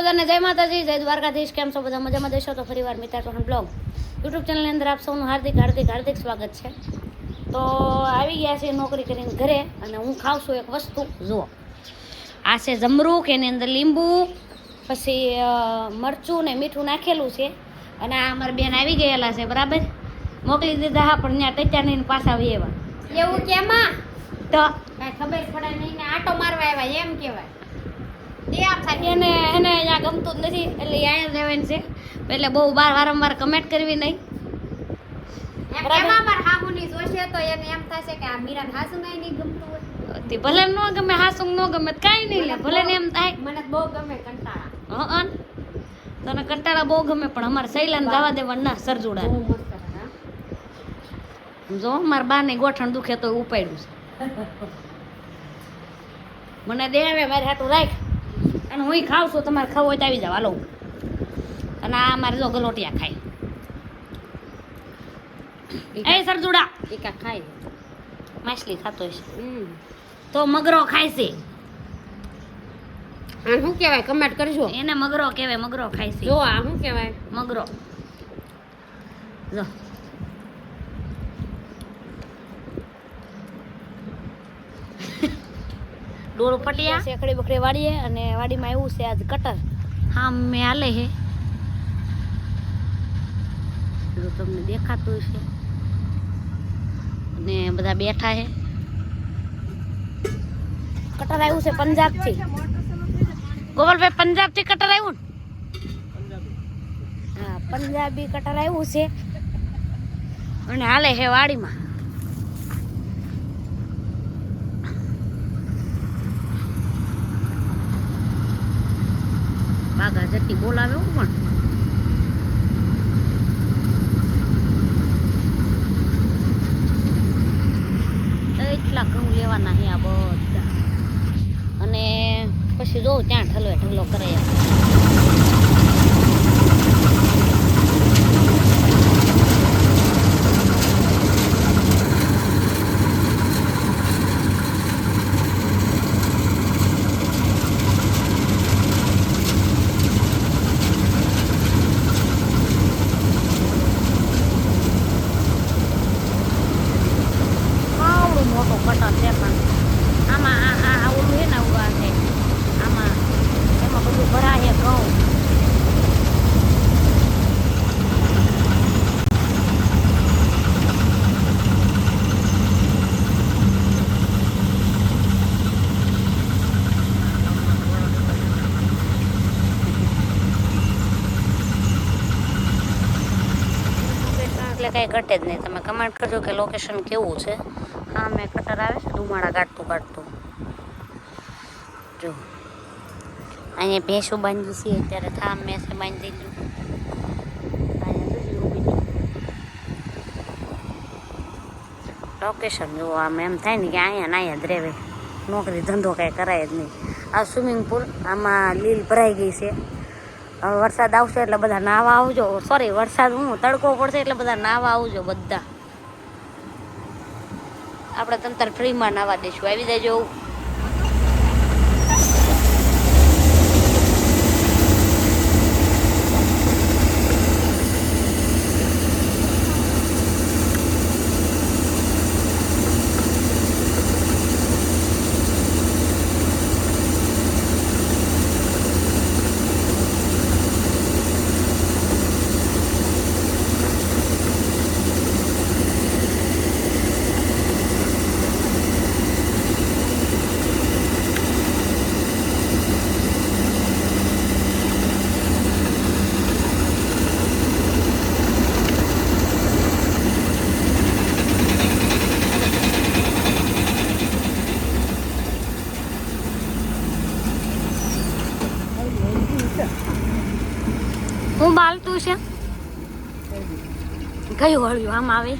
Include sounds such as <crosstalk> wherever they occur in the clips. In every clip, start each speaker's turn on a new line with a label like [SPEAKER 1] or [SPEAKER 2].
[SPEAKER 1] બધાને જય માતાજી જય દ્વારકાધીશ કેમ છો બધા? મજામાં દેશો તો ફરીવાર મિતા ચૌહાણ બ્લોગ યુટ્યુબ ચેનલની અંદર આપ સૌનું હાર્દિક હાર્દિક હાર્દિક સ્વાગત છે. તો આવી ગયા છે નોકરી કરીને ઘરે અને હું ખાઉં છું એક વસ્તુ. જુઓ. આ છે જમરૂક એની અંદર લીંબુ પછી મરચું ને મીઠું નાખેલું છે. અને આ અમારા બેન આવી ગયેલા છે બરાબર? મોકલી દીધા હા પણ ત્યાં ટચ્યા નહીં પાછા આવી એવા
[SPEAKER 2] એવું કેમાં?
[SPEAKER 1] તો
[SPEAKER 2] કઈ ખબર પડે નહીં આટો મારવા આવ્યા એમ કહેવાય. આમ
[SPEAKER 1] એને એને અહીંયા ગમતું જ નથી. એટલે અહીંયા રહેવાનું છે. એટલે બહુ બાર વારંવાર કમેન્ટ કરવી નહીં. ભલે ન ગમે હાસું ન ગમે કાંઈ નહીં લે. ભલે એમ થાય.
[SPEAKER 2] મને બહુ ગમે કંટાળા.
[SPEAKER 1] હં તને કંટાળા બહુ ગમે પણ અમારે સૈલાને જવા દેવા ના સરજોડા. જો મારા બાને ગોઠણ દુખે તો ઉપાડ્યું છે. <laughs> મને દેવે મારે મારી હાટું રાખ. અને હું ખાઉં છું તમારે ખાવું હોય તો આવી જાવ હાલો. અને આ મારે જો ગલોટિયા ખાય. એ સરજુડા.
[SPEAKER 2] કાંઈક ખાય?
[SPEAKER 1] માછલી ખાતો હશે.
[SPEAKER 2] હમ.
[SPEAKER 1] તો મગરો ખાય છે.
[SPEAKER 2] શું કહેવાય? કમેન્ટ કરજો.
[SPEAKER 1] એને મગરો કહેવાય મગરો ખાય છે.
[SPEAKER 2] જો આ શું કહેવાય?
[SPEAKER 1] મગરો. જો. ડોળ ફટ્યા શેકડી બકડી વાડીએ અને વાડીમાં એવું છે આજ કટર હા મેં હાલે હે. જો તમને દેખાતું છે અને બધા બેઠા હે. કટર આવ્યું છે પંજાબથી? ગોપાલભાઈ પંજાબથી કટર આવ્યું હા પંજાબી કટર આવ્યું છે. અને હાલે છે વાડીમાં? બાગા જતી બોલાવે હું પણ. એટલા ઘઉં લેવાના હે આ બધા. અને પછી જોઉં, ત્યાં ઠલવે ઠગલો કરે આવડું મોટું કટર છે પણ આમાં આ આ આ ઓલું છે ને ઉગા છે આમાં એમાં બધું ભરાય ઘઉં એટલે કંઈ ઘટે જ નહીં. તમે કમેન્ટ કરજો કે લોકેશન કેવું છે. હા, મેં કટર આવે છે ધુમાડા કાઢતું કાઢતું. જો. અહીંયા ભેંસો બાંધી છે, અત્યારે થામ મેસે બાંધી દીધું છે. લોકેશન જુઓ આમ એમ થાય ને કે અહીંયા ના અહીંયા જ રહેવે નોકરી ધંધો કાંઈ કરાય જ નહીં. આ સ્વિમિંગ પુલ આમાં લીલ ભરાઈ ગઈ છે. વરસાદ આવશે એટલે બધા નાવા આવજો. સોરી વરસાદ હું, તડકો પડશે એટલે બધા નાવા આવજો બધા. આપણે તંતર ફ્રીમાં નાવા દઈશું. આવી દેજો હું બાલતું છે? કયું હળ્યું આમ આવે?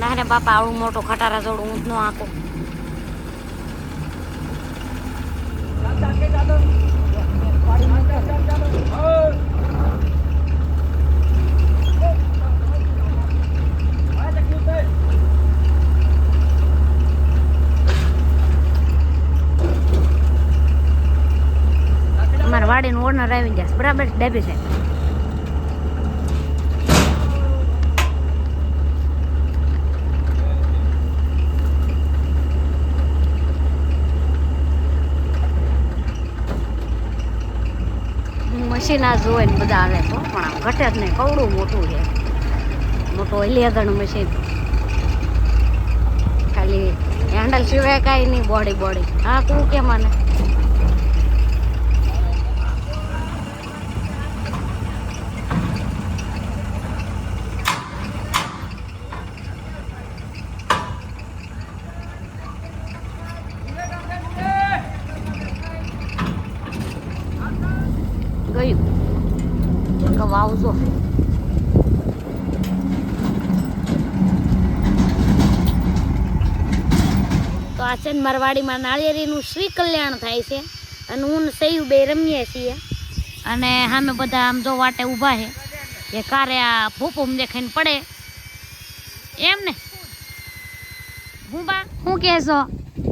[SPEAKER 1] ના રે બાપા, આવડું મોટો ખટારા જોડ જ નો આંકો. વાડીનું આવી જશે બરાબર? ડેબી મશીન આ જોવે ને બધા આવે તો પણ આમ ઘટે જ નહીં. કવડું મોટું છે. મોટું એલિયાગણું મશીન. ખાલી હેન્ડલ સિવાય કાંઈ નહીં, બોડી બોડી. હા, તું કે મને ગયું કે વાવજો તો આ છે ને મારા નાળિયેરીનું શ્રી કલ્યાણ થાય છે અને હું ને સૈયુ બે રમીએ છીએ. અને સામે બધા આમ જો વાટે ઊભા છે કે કારે આ ભૂપુમ દેખાઈને પડે. એમ ને? હું બા શું કહેશો?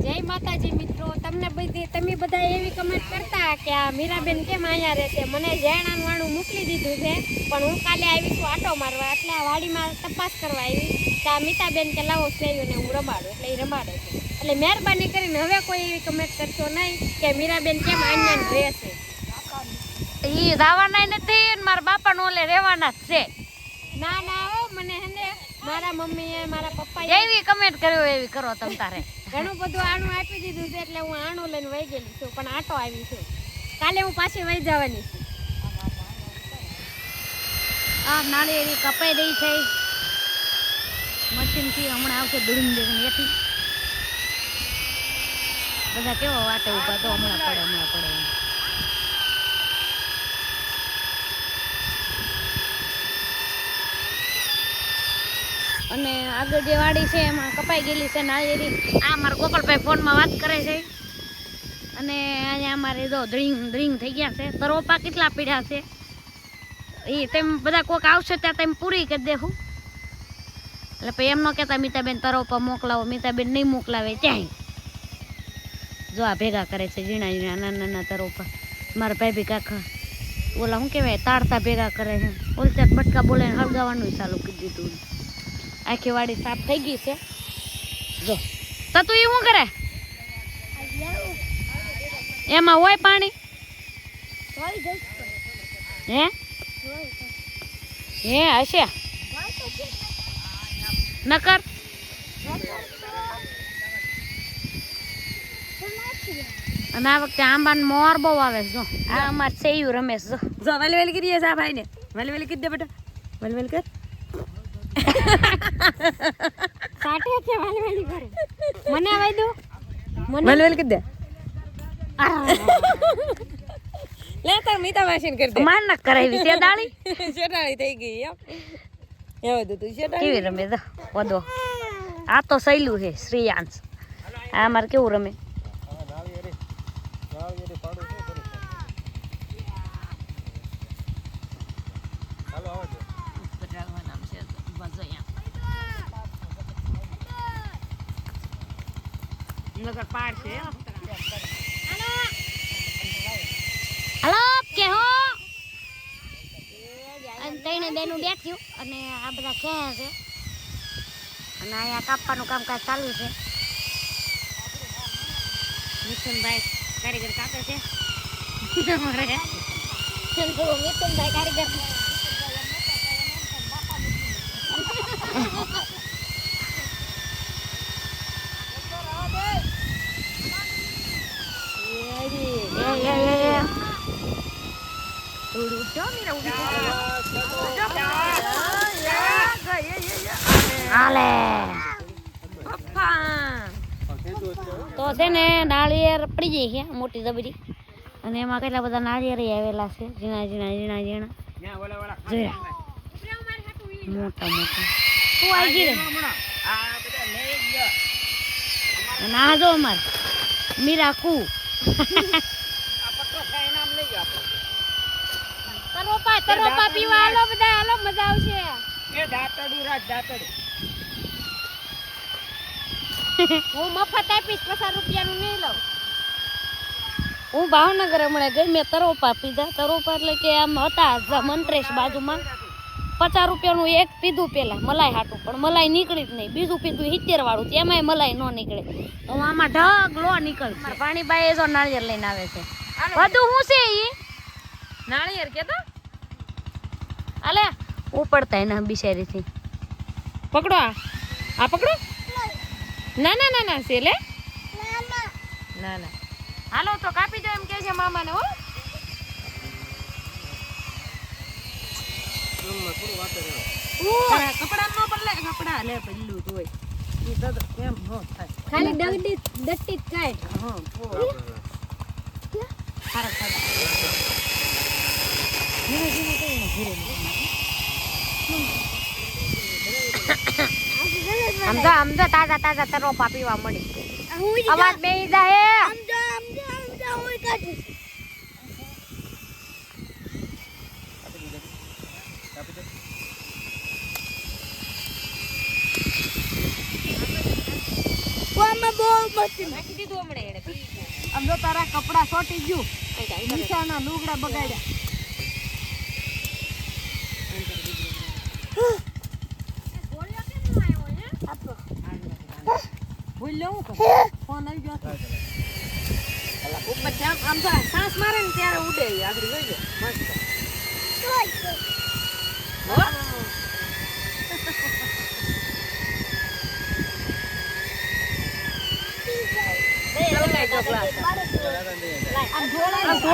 [SPEAKER 2] જય માતાજી મિત્રો, તમને બધી તમે બધા એવી કમેન્ટ કરતા કે આ મીરાબેન કેમ અહીંયા રહેશે મને જૈણાનું વાણું મોકલી દીધું છે, પણ હું કાલે આવી છું આટો મારવા, એટલે આ વાડીમાં તપાસ કરવા આવી. કે આ મીતાબેન કે લાવો સેયુને હું રમાડું, એટલે એ રમાડે છે. એટલે મહેરબાની કરીને હવે કોઈ એવી કમેન્ટ કરશો નહીં કે મીરાબેન કેમ અહીંયા રહે છે
[SPEAKER 1] એ રાવાના નથી અને મારા બાપા ઓલે રહેવાના જ છે.
[SPEAKER 2] ના ના હો મને હે ને મારા મમ્મીએ મારા પપ્પાએ
[SPEAKER 1] એવી કમેન્ટ કર્યો એવી કરો તમ તારે.
[SPEAKER 2] ઘણું બધું આણું આપી દીધું છે એટલે હું આણું લઈને વહી ગયેલી છું પણ આટો આવી છું. કાલે હું પાછી વહી જવાની છું.
[SPEAKER 1] આ એવી કપાઈ રહી છે. મશીનથી હમણાં આવશે દુડીને દેખને એથી બધા કેવો વાટે ઊભા તો હમણાં પડે હમણાં પડે અને આગળ જે વાડી છે એમાં કપાઈ ગયેલી છે નાળિયેરી આ મારા ગોપાલભાઈ ફોનમાં વાત કરે છે. અને અહીંયા અમારે જો ડ્રિંગ ડ્રિંગ થઈ ગયા છે. તરોપા કેટલા પીડ્યા છે? એ તેમ બધા કોક આવશે ત્યાં તેમ પૂરી કરી દેવું એટલે પછી એમ ન કહેતા, મીતાબેન તરોપા મોકલાવો. મીતાબેન નહીં મોકલાવે, ક્યાંય? જો આ ભેગા કરે છે ઝીણા ઝીણા નાના નાના તરોપા મારા ભાઈ ભી કાકા, ઓલા શું કહેવાય તાળતા ભેગા કરે છે. ઓલચાક બટકા બોલે હળગાવાનું ચાલુ કરી દીધું આખી વાડી સાફ થઈ ગઈ છે. જો. તો તું એ શું કરે? એમાં હોય પાણી? હે? હે, હશે? નકર? અને આ વખતે આંબાને મોર બહુ આવે છે જો. આ અમાર સેયું રમેશ જો.
[SPEAKER 3] જો વેલી વેલી કરીએ સા ભાઈ ને વેલી વેલી કરી દે બેટા. વેલી વેલી કર.
[SPEAKER 2] કાટે છે વેલી વેલી કરે. મને આવાઈ દો. મને
[SPEAKER 3] વેલી વેલી કરી દે. લે તાર મીતા માસીન કરી દે.
[SPEAKER 1] માર ન કરાવી છે દાળી. <laughs>
[SPEAKER 3] શેડાળી થઈ ગઈ એમ. એમ તો તું શેડાળી
[SPEAKER 1] કેવી રમે તો વધો આ તો સહેલું છે શ્રીયાંશ. આ મારે કેવું રમે
[SPEAKER 3] નગર પાડ છે
[SPEAKER 1] હલો કે હો તઈને બેનું બેઠ્યું અને આ બધા ક્યાં છે. અને અહીંયા કાપવાનું કામકાજ ચાલુ છે. મિથુનભાઈ કારીગર કાપે છે. અમારે મિથુનભાઈ કારીગર એ, એ, એ, એ. હાલે. તો છે ને નાળિયેર પડી જાય છે મોટી દબરી અને એમાં કેટલા બધા નાળિયેર આવેલા છે ઝીણા ઝીણા ઝીણા ઝીણા. જોયા. મોટા મોટા. શું આવી ગઈ ના જો અમાર. મીરા કુ
[SPEAKER 2] તરોપા તરોપા પીવા હાલો બધા હાલો મજા આવશે. હું મફત આપીશ પચાસ રૂપિયાનું નહીં લઉં.
[SPEAKER 1] હું ભાવનગર હમણાં ગઈ મેં તરોપા પીધા. તરોપા એટલે કે આમ હતા મંત્રેશ બાજુમાં. પચાસ રૂપિયાનું એક પીધું પેલા મલાઈ હાટું. પણ મલાઈ નીકળી જ નહીં. બીજું પીધું સિત્તેર વાળું એમાંય મલાઈ ન નીકળે. હું આમાં ઢગ લો નીકળે મારા પાણીબાઈ જો નાળિયેર લઈને આવે છે. બધું શું છે ઈ?
[SPEAKER 3] નાળિયેર કેતો
[SPEAKER 1] અલે ઉપડતા એના બિચારીથી.
[SPEAKER 3] પકડો આ પકડો? ના ના ના ના સેલે. ના ના. હાલો તો કાપી દો એમ કે છે મામાને હો.
[SPEAKER 2] ખાલી દગડી દટ્ટી જ કાઢ
[SPEAKER 3] હા
[SPEAKER 1] સમજા સમજા તાજા તાજા તરોપા પીવા મળી. અવાજ બે જાય
[SPEAKER 3] નાખી દીધું હમણે એને આમ તો તારા કપડા સોટી ગયું. નિશાના લુગડા બગાડ્યા. ભૂલ લેવું કે ફોન આવી ગયો એટલે ખૂબ બધા આમ આમ તો સાસ મારે ને ત્યારે ઉડે આગળ જોઈ જો મસ્ત. Hey, I'm going to